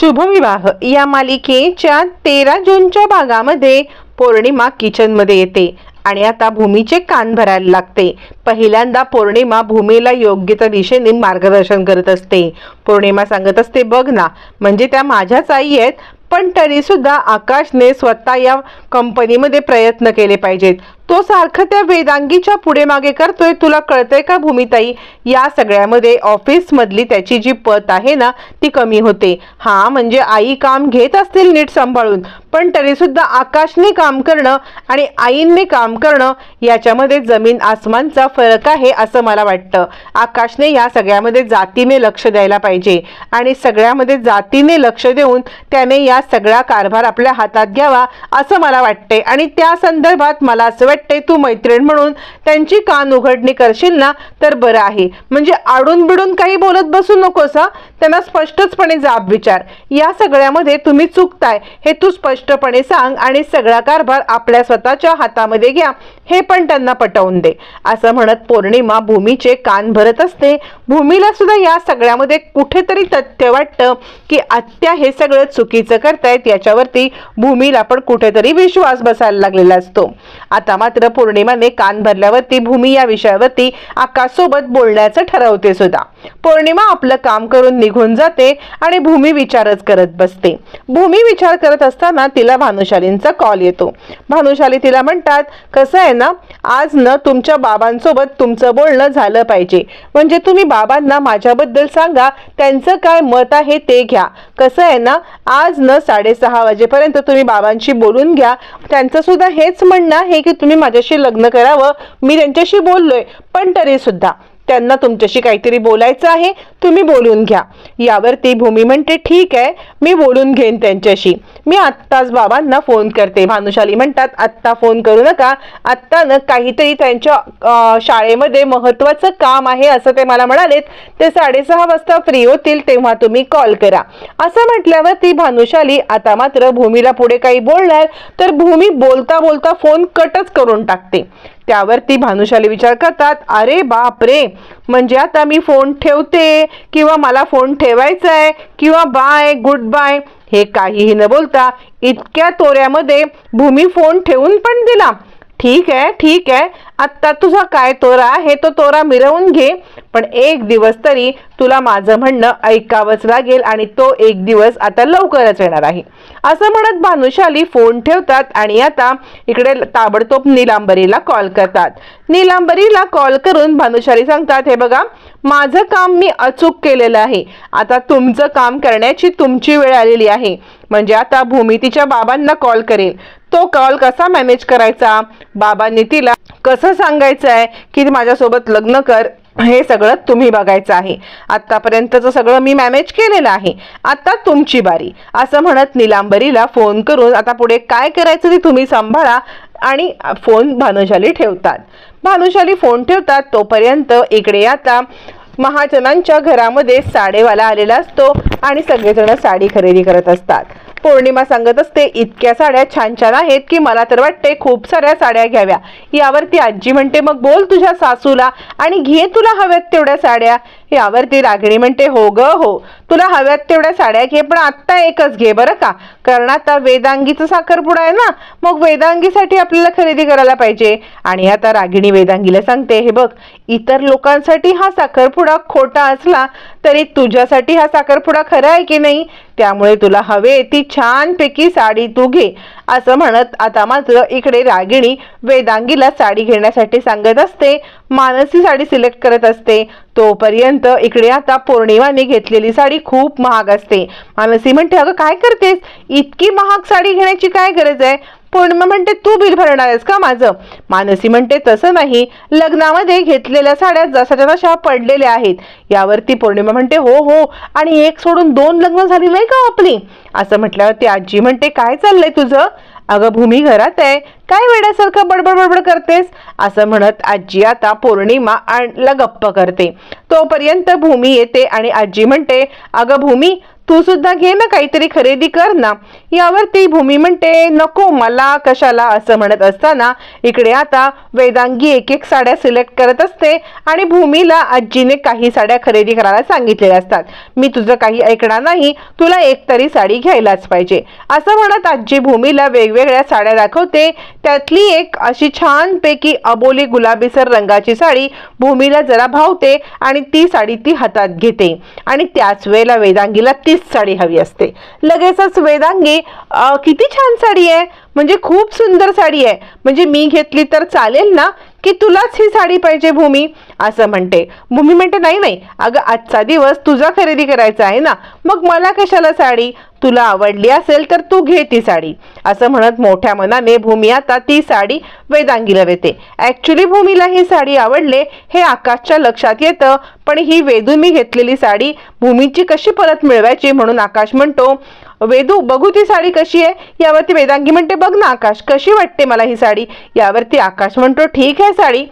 शुभविवाह. या मालिकेच्या तेरा जूनच्या भागामध्ये पौर्णिमा किचनमध्ये येते आणि आता भूमीचे कान भरायला लागते. पहिल्यांदा पौर्णिमा भूमीला योग्य त्या दिशेने मार्गदर्शन करत असते. पौर्णिमा सांगत असते बघ ना म्हणजे त्या माझ्याच आई आहेत पण तरीसुद्धा आकाशने स्वतः या कंपनीमध्ये प्रयत्न केले पाहिजेत. तो सारखं त्या वेदांगीच्या पुढे मागे करतोय तुला कळतंय का भूमिताई? या सगळ्यामध्ये ऑफिसमधली त्याची जी पत आहे ना ती कमी होते. हा म्हणजे आई काम घेत असतील नीट सांभाळून पण तरी सुद्धा आकाशने काम करणं आणि आईंनी काम करणं याच्यामध्ये जमीन आसमानचा फरक आहे असं मला वाटतं. आकाशने या सगळ्यामध्ये जातीने लक्ष द्यायला पाहिजे आणि सगळ्यामध्ये जातीने लक्ष देऊन त्याने या सगळा कारभार आपल्या हातात घ्यावा असं मला वाटते आणि त्या संदर्भात मला असं वाटतं तू मैत्रीण म्हणून त्यांची कान उघडणी करशील ना तर बरं आहे. म्हणजे आडून बिडून काही बोलत बसू नकोस हा? त्यांना स्पष्टचपणे जाब विचार. या सगळ्यामध्ये तुम्ही चुकताय. हे तू स्पष्टपणे सांग आणि सगळा कारभार आपल्या स्वतःच्या हातामध्ये घ्या. हे पण त्यांना पटवून दे. असं म्हणत पौर्णिमा भूमीचे कान भरत असते. भूमीला सुद्धा या सगळ्यामध्ये कुठेतरी तथ्य वाटतं की आत्या हे सगळं चुकीचं करतायत. याच्यावरती भूमीला पण कुठेतरी विश्वास बसायला लागलेला असतो. आता मात्र पौर्णिमाने कान भरल्यावरती भूमी या विषयावरती आकाशसोबत बोलण्याचं ठरवते सुद्धा. पौर्णिमा आपलं काम करून निघून जाते आणि भूमी विचारच करत बसते. भूमी विचार करत असताना तिला भानुशालींचा कॉल येतो. भानुशाली तिला म्हणतात कसं आहे ना आज न तुमच्या बाबांसोबत तुमचं बोलणं झालं पाहिजे. म्हणजे तुम्ही बाबांना माझ्याबद्दल सांगा त्यांचं काय मत आहे ते घ्या. कसं आहे ना आज न साडेसहा वाजेपर्यंत तुम्ही बाबांशी बोलून घ्या. त्यांचं सुद्धा हेच म्हणणं आहे की तुम्ही माझ्याशी लग्न करावं. मी त्यांच्याशी बोललोय पण तरी सुद्धा त्यांना तुमच्याशी काहीतरी बोलायचं आहे तुम्ही बोलून घ्या. यावरती भूमी म्हणते ठीक आहे मी बोलून घेईन त्यांच्याशी. मी आत्ताच बाबांना फोन करते. भानुशाली म्हणतात आत्ता फोन करू नका. आत्ता न काहीतरी त्यांच्या शाळेमध्ये महत्त्वाचं काम आहे असं ते मला म्हणालेत. ते साडेसहा वाजता फ्री होतील तेव्हा तुम्ही कॉल करा. असं म्हटल्यावर ती भानुशाली आता मात्र भूमीला पुढे काही बोलणार तर भूमी बोलता बोलता फोन कटच करून टाकते. त्यावरती भानुशाली विचार करतात अरे बाप रे म्हणजे आता मी फोन ठेवते किंवा मला फोन ठेवायचा आहे किंवा बाय गुड बाय हे काहीही न बोलता इतक्या तोऱ्यामध्ये भूमी फोन ठेवून पण दिला. ठीक आहे ठीक आहे. आत्ता तुझा काय तोरा हे तो तोरा मिरवून घे. पण एक दिवस तरी तुला माझं म्हणणं ऐकावंच लागेल आणि तो एक दिवस आता लवकरच येणार आहे. असं म्हणत भानुशाली फोन ठेवतात आणि आता इकडे ताबडतोब निलांबरीला कॉल करतात. निलांबरीला कॉल करून भानुशाली सांगतात हे बघा माझं काम मी अचूक केलेलं आहे. आता तुमचं काम करण्याची तुमची वेळ आलेली आहे. म्हणजे आता भूमितीच्या बाबांना कॉल करेल. तो कॉल कसा मॅनेज करायचा? बाबांनी तिला कसं सांगायचं आहे की माझ्यासोबत लग्न कर. हे सगळं तुम्ही बघायचं आहे. आत्तापर्यंतचं सगळं मी मॅनेज केलेलं आहे. आत्ता तुमची बारी. असं म्हणत निलांबरीला फोन करून आता पुढे काय करायचं ते तुम्ही सांभाळा. आणि फोन भानुशाली ठेवतात. भानुशाली फोन ठेवतात. तोपर्यंत इकडे आता महाजनांच्या घरामध्ये साडेवाला आलेला असतो आणि सगळेजण साडी खरेदी करत असतात. पौर्णिमा सांगत असते इतक्या साड्या छान छान आहेत की मला तर वाटते खूप साऱ्या साड्या घ्याव्या. यावरती आजी म्हणते मग बोल तुझ्या सासूला आणि घे तुला हव्यात तेवढ्या साड्या. यावरती रागिणी म्हणते हो ग हो. तुला हव्यात तेवढ्या साड्या घे पण आत्ता एकच घे बरं का? कारण आता वेदांगीचं साखरपुडा आहे ना मग वेदांगीसाठी आपल्याला खरेदी करायला पाहिजे. आणि आता रागिणी वेदांगीला सांगते हे बघ इतर लोकांसाठी हा साखरपुडा खोटा असला तरी तुझ्यासाठी हा साखरपुडा खरा आहे की नाही? त्यामुळे तुला हवे ती छानपैकी साडी तू घे असं म्हणत आता मात्र इकडे रागिणी वेदांगीला साडी घेण्यासाठी सांगत असते. मानसी साडी सिलेक्ट करत असते. तोपर्यंत इकडे आता पौर्णिमाने घेतलेली साडी खूप महाग असते. मानसी म्हणते अगं काय करतेस? इतकी महाग साडी घेण्याची काय गरज आहे? पौर्णिमा म्हणते तू बिल भरणार आहेस का माझं? मानसी म्हणते तसं नाही. लग्नामध्ये घेतलेल्या साड्या जसाच्या तशा पडलेल्या आहेत. यावरती पौर्णिमा म्हणते हो हो. आणि एक सोडून दोन लग्न झाली नाही का आपली? असं म्हटल्यावर ती आजी म्हणते काय चाललंय तुझं? अगं भूमी घरात आहे. काय वेड्यासारखं बडबड बडबड करतेस? असं म्हणत आजी आता पौर्णिमा आणला गप्प करते. तोपर्यंत भूमी येते आणि आजी म्हणते अगं भूमी तू सुद्धा घे ना काहीतरी खरेदी कर ना. यावर ती भूमी म्हणते नको मला कशाला असं म्हणत असताना. इकडे आता वेदांगी एक एक साड्या सिलेक्ट करत असते आणि भूमीला आजीने काही साड्या खरेदी करायला सांगितलेल्या असतात. मी तुझं काही ऐकणार नाही तुला एक तरी साडी घ्यायलाच पाहिजे. असं म्हणत आजी भूमीला वेगवेगळ्या साड्या दाखवते. त्यातली एक अशी छानपैकी अबोली गुलाबीसर रंगाची साडी भूमीला जरा भावते आणि ती साडी ती हातात घेते. आणि त्याच वेळेला वेदांगीला साडी हवी असते. लगेचच वेदांगी किती छान साडी आहे. म्हणजे खूप सुंदर साडी आहे. म्हणजे मी घेतली तर चालेल ना की तुलाच ही साडी पाहिजे भूमी? असं म्हणते. भूमी म्हणते नाही नाही. अगं आजचा दिवस तुझा खरेदी करायचा आहे ना. मग मला कशाला साडी? तुला आवडली असेल तर तू घे ती साडी. असं म्हणत मोठ्या मनाने भूमी आता ती साडी वेदांगीला देते. ॲक्च्युली भूमीला ही साडी आवडले हे आकाशच्या लक्षात येतं. पण ही वेदून मी घेतलेली साडी भूमीची कशी परत मिळवायची म्हणून आकाश म्हणतो वेदू बघू ती साडी कशी आहे? यावरती वेदांगी म्हणते बघ ना आकाश कशी वाटते मला ही साडी? यावरती आकाश म्हणतो ठीक आहे साडी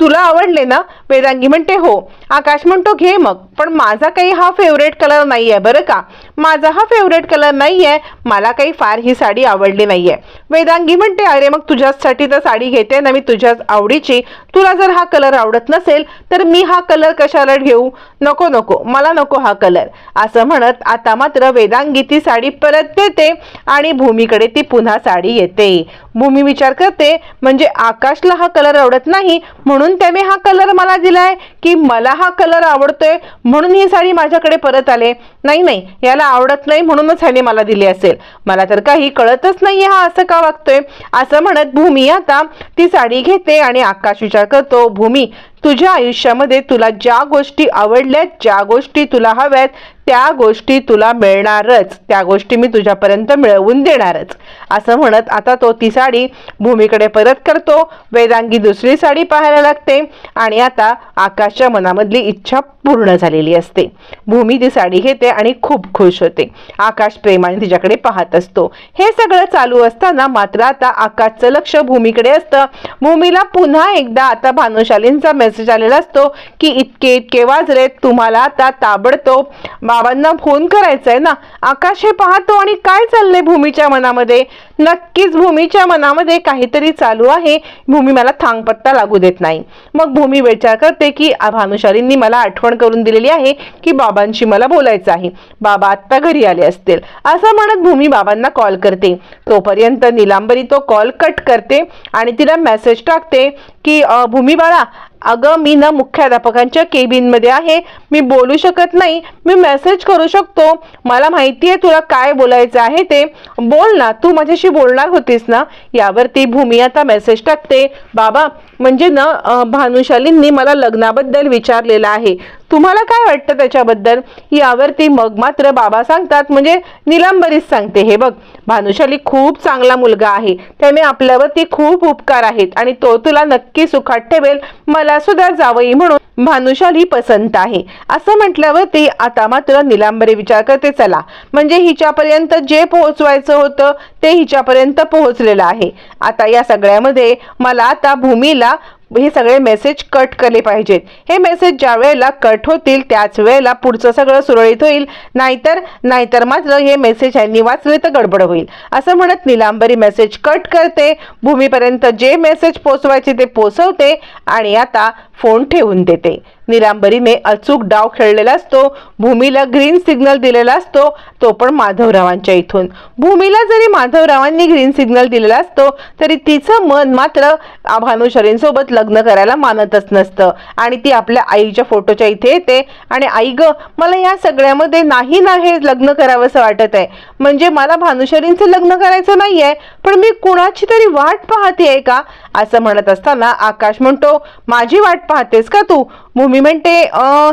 तुला आवडले ना? वेदांगी म्हणते हो. आकाश म्हणतो घे मग पण माझा काही हा फेवरेट कलर नाही आहे बरं का? माझा हा फेवरेट कलर नाही आहे मला काही फार ही साडी आवडली नाही आहे वेदांगी म्हणते अरे मग तुझ्यासाठी तर साडी घेते ना मी तुझ्याच आवडीची. तुला जर हा कलर आवडत नसेल तर मी हा कलर कशाला घेऊ? नको नको. मला नको हा कलर असं म्हणत आता मात्र वेदांगी ती साडी परत देते आणि भूमीकडे ती पुन्हा साडी येते. भूमी विचार करते म्हणजे आकाशला हा कलर आवडत नाही म्हणून त्याने हा कलर मला दिलाय? की मला हा कलर आवडतोय म्हणून ही साडी माझ्याकडे परत आले? नाही नाही. याला आवडत नाही म्हणूनच ह्याने मला दिली असेल. मला तर काही कळतच नाहीये हा असं का वागतोय? असं म्हणत भूमी आता ती साडी घेते आणि आकाश विचार करतो भूमी तुझ्या आयुष्यामध्ये तुला ज्या गोष्टी आवडल्यात ज्या गोष्टी तुला हव्यात त्या गोष्टी तुला मिळणारच. त्या गोष्टी मी तुझ्यापर्यंत मिळवून देणारच. असं म्हणत आता तो ती साडी भूमीकडे परत करतो. वेदांगी दुसरी साडी पाहायला लागते आणि आता आकाशच्या मनामधली इच्छा पूर्ण झालेली असते. भूमी ती साडी घेते आणि खूप खुश होते. आकाश प्रेमाने तिच्याकडे पाहत असतो. हे सगळं चालू असताना मात्र आता आकाशचं लक्ष भूमीकडे असतं. भूमीला पुन्हा एकदा आता भानुशालींचा मेसेज आलेला असतो की इतके इतके वाजलेत तुम्हाला आता ताबडतोब बाबांना फोन करायचा आहे ना? आकाश हे पाहतो आणि काय चाललंय भूमीच्या मनामध्ये? नक्कीच भूमीच्या मनामध्ये काहीतरी चालू आहे. भूमी मला थांगपत्ता लागू देत नाही. मग भूमी विचार करते की भानुशालींनी मला आठवण करून दिलेली आहे की बाबांशी मला बोलायचं आहे. बाबा आत्ता घरी आले असतील. असं म्हणत भूमी बाबांना कॉल करते. तोपर्यंत निलांबरी तो कॉल कट करते आणि तिला मेसेज टाकते की भूमी बाळा अगं मी ना मुख्याध्यापकांच्या केबिनमध्ये आहे. मी बोलू शकत नाही. मी मेसेज करू शकतो. मला माहिती आहे तुला काय बोलायचं आहे ते. बोल ना तू माझ्याशी बोलणार होतीस ना? यावरती भूमी आता मेसेज टाकते. बाबा म्हणजे ना भानुशालींनी मला लग्नाबद्दल विचारलेलं आहे. तुम्हाला काय वाटतं त्याच्याबद्दल? यावरती मग मात्र बाबा सांगतात म्हणजे निलांबरीच सांगते. हे बघ भानुशाली खूप चांगला मुलगा आहे. त्याने आपल्यावरती खूप उपकार आहेत आणि तो तुला नक्की सुखात ठेवेल. मला सुद्धा जावई म्हणून भानुशाली पसंत आहे. असं म्हटल्यावरती आता मात्र निलांबरी विचार करते चला. म्हणजे हिच्यापर्यंत जे पोहोचवायचं होतं ते हिच्यापर्यंत पोहोचलेलं आहे. आता या सगळ्यामध्ये मला आता भूमीला हे सगळे मेसेज कट केले पाहिजेत. हे मेसेज ज्या वेळेला कट होतील त्याच वेळेला पुढचं सगळं सुरळीत होईल. नाहीतर नाहीतर मात्र हे मेसेज यांनी वाचले तर गडबड होईल. असं म्हणत निलांबरी मेसेज कट करते. भूमीपर्यंत जे मेसेज पोचवायचे ते पोचवते. आणि आता फोन ठेवून देते. निलांबरीने अचूक डाव खेळलेला असतो भूमीला ग्रीन सिग्नल दिलेला असतो तो पण माधवरावांच्या इथून. भूमीला जरी माधवरावांनी ग्रीन सिग्नल दिलेला असतो तरी तिचं मन मात्र भानुशरींसोबत लग्न करायला मानतच नसतं. आणि ती आपल्या आईच्या फोटोच्या इथे येते. आणि आई ग मला या सगळ्यामध्ये नाही ना हे लग्न करावंसं वाटत आहे. म्हणजे मला भानुशरींचं लग्न करायचं नाही आहे पण मी कुणाची तरी वाट पाहते आहे का? असं म्हणत असताना आकाश म्हणतो माझी वाट पाहतेस का तू? भूमी म्हणते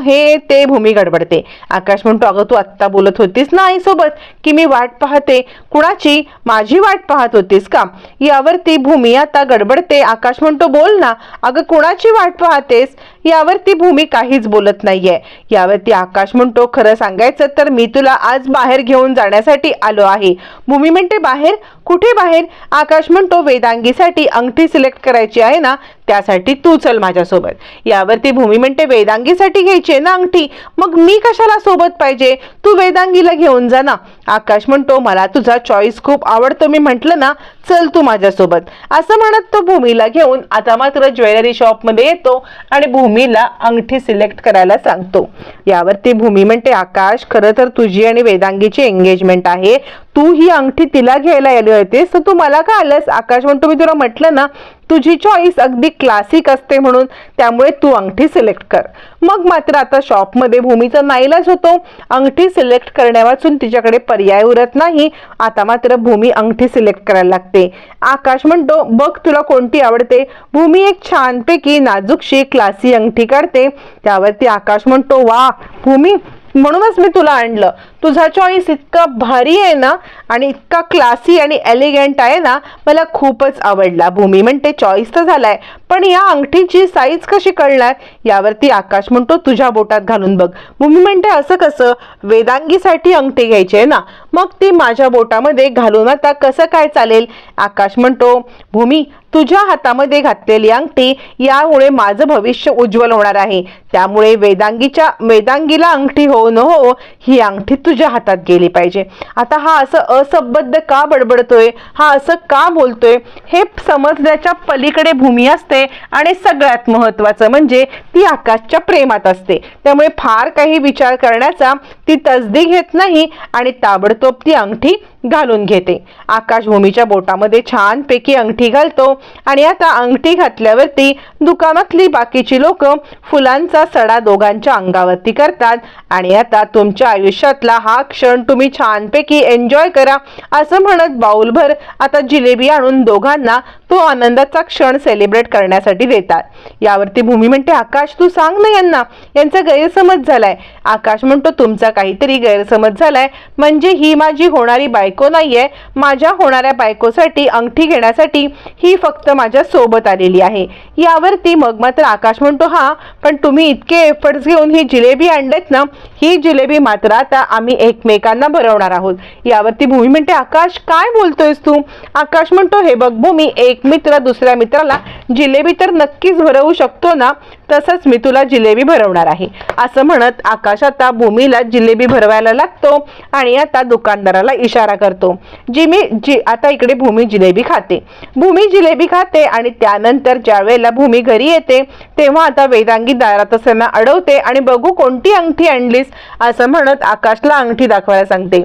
हे ते भूमी गडबडते. आकाश म्हणतो अगं तू आत्ता बोलत होतीस ना आईसोबत? की मी वाट पाहते? कुणाची? माझी वाट पाहत होतीस का? यावरती भूमी आता गडबडते. आकाश म्हणतो बोल ना. अगं कुणाची वाट पाहतेस? यावरती भूमी काहीच बोलत नाहीये. यावरती आकाश म्हणतो खरं सांगायचं तर मी तुला आज बाहेर घेऊन जाण्यासाठी आलो आहे. भूमी म्हणते बाहेर? कुठे बाहेर? आकाश म्हणतो वेदांगीसाठी अंगठी सिलेक्ट करायची आहे ना त्यासाठी तू चल माझ्यासोबत. यावरती भूमी म्हणते वेदांगीसाठी घ्यायची आहे ना अंगठी? मग मी कशाला सोबत पाहिजे? तू वेदांगीला घेऊन जा ना. आकाश म्हणतो मला तुझा चॉईस खूप आवडतो. मी म्हंटल ना चल तू माझ्यासोबत. असं म्हणत तो भूमीला घेऊन आता मात्र ज्वेलरी शॉपमध्ये येतो आणि भूमीला अंगठी सिलेक्ट करायला सांगतो. यावरती भूमी म्हणते आकाश खरं तर तुझी आणि वेदांगीची एंगेजमेंट आहे. तू ही अंगठी तिला घ्यायला आली होतीस तर तू मला का आलंस आकाश? म्हणतो मी तुला म्हटलं ना तुझी चॉईस अगदी क्लासिक असते म्हणून त्यामुळे तू अंगठी सिलेक्ट कर. मग मात्र आता शॉपमध्ये भूमीचा नाईलाज होतो. अंगठी सिलेक्ट करण्यावाचून तिच्याकडे पर्याय उरत नाही. आता मात्र भूमी अंगठी सिलेक्ट करायला लागते. आकाश म्हणतो बघ तुला कोणती आवडते. भूमी एक छानपैकी नाजूकशी क्लासी अंगठी काढते. त्यावरती आकाश म्हणतो वा भूमी म्हणूनच मी तुला आणलं. तुझा चॉईस इतका भारी आहे ना आणि इतका क्लासी आणि एलिगंट आहे ना मला खूपच आवडला. भूमी म्हणते चॉईस तर झालाय पण या अंगठीची साईज कशी कळणार? यावरती आकाश म्हणतो तुझ्या बोटात घालून बघ. भूमी म्हणते असं कसं? वेदांगीसाठी अंगठी घ्यायची आहे ना मग ती माझ्या बोटामध्ये घालून आता कसं काय चालेल? आकाश म्हणतो भूमी तुझ्या हातामध्ये घातलेली अंगठी यामुळे माझं भविष्य उज्ज्वल होणार आहे. त्यामुळे वेदांगीच्या वेदांगीला अंगठी हो न हो ही अंगठी तुझ्या हातात गेली पाहिजे. आता हा असं असंबद्ध का बडबडतोय? हा असं का बोलतोय? हे समजण्याच्या पलीकडे भूमी असते आणि सगळ्यात महत्वाचं म्हणजे ती आकाशच्या प्रेमात असते. त्यामुळे फार काही विचार करण्याचा ती तसदी घेत नाही आणि ताबडतोब ती अंगठी घालून घेते. आकाश भूमीच्या बोटामध्ये छानपैकी अंगठी घालतो आणि आता अंगठी घातल्यावरती दुकानातली बाकीची लोक फुलांचा सडा दोघांच्या अंगावरती करतात. आणि आता तुमच्या आयुष्यातला हा क्षण तुम्ही छानपैकी एन्जॉय करा असं म्हणत बाऊलभर आता जिलेबी आणून दोघांना तो आनंदाचा क्षण सेलिब्रेट करण्यासाठी देतात. यावरती भूमी म्हणते आकाश तू सांग ना यांना. यांचा गैरसमज झालाय. आकाश म्हणतो तुमचा काहीतरी गैरसमज झालाय. म्हणजे ही माझी होणारी बायको नाहीये माझ्या होणाऱ्या बायकोसाठी अंगठी घेण्यासाठी ही फक्त माझ्या सोबत आलेली आहे. यावरती मग मात्र आकाश म्हणतो हा पण तुम्ही इतके एफर्ट्स घेऊन ही जिलेबी आणलेत ना ही जिलेबी मात्र आता आम्ही एकमेकांना भरवणार आहोत. यावरती भूमी म्हणते आकाश काय बोलतोयस तू? आकाश म्हणतो हे बघ भूमी एक मित्र दुसऱ्या मित्राला जिलेबी तर नक्कीच भरवू शकतो ना तसंच मी तुला जिलेबी भरवणार आहे. असं म्हणत आकाश आता भूमीला जिलेबी भरवायला लागतो आणि आता दुकानदाराला इशारा करतो. जिमी जी आता इकडे भूमी जिलेबी खाते. भूमी जिलेबी खाते आणि त्यानंतर ज्या वेळेला भूमी घरी येते तेव्हा आता वेदांगी दारात असताना अडवते आणि बघू कोणती अंगठी आणलीस असं म्हणत आकाशला अंगठी दाखवायला सांगते.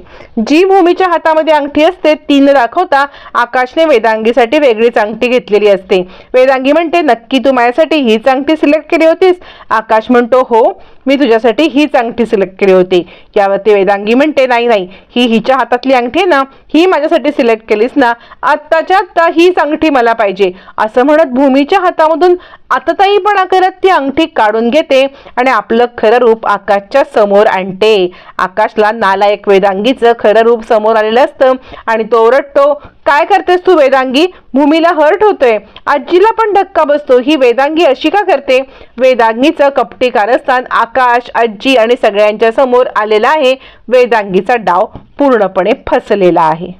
जी भूमीच्या हातामध्ये अंगठी असते तीन दाखवता आकाशने वेदांगीसाठी वेगळीच अंगठी घेतलेली असते. वेदांगी म्हणते नक्की तू माझ्यासाठी हीच अंगठी सिलेक्ट केली होतीस? आकाश म्हणतो हो मी तुझ्यासाठी हीच अंगठी सिलेक्ट केली होती. यावरती वेदांगी म्हणते नाही नाही ही हिच्या हातातली अंगठी ना ही माझ्यासाठी सिलेक्ट केलीस ना आत्ताच्या आत्ता हीच अंगठी मला पाहिजे. असं म्हणत भूमीच्या हातामधून आतताईपणा करत ती अंगठी काढून घेते आणि आपलं खरं रूप आकाशच्या समोर आणते. आकाशला नालायक वेदांगीचं खरं रूप समोर आलेलं असतं आणि तो ओरडतो काय करतेस तू वेदांगी? भूमीला हर्ट होतोय. आजीला पण धक्का बसतो. ही वेदांगी अशी का करते? वेदांगीचं कपटी कारस्थान आकाश आजी आणि सगळ्यांच्या समोर आलेला आहे. वेदांगीचा डाव पूर्णपणे फसलेला आहे.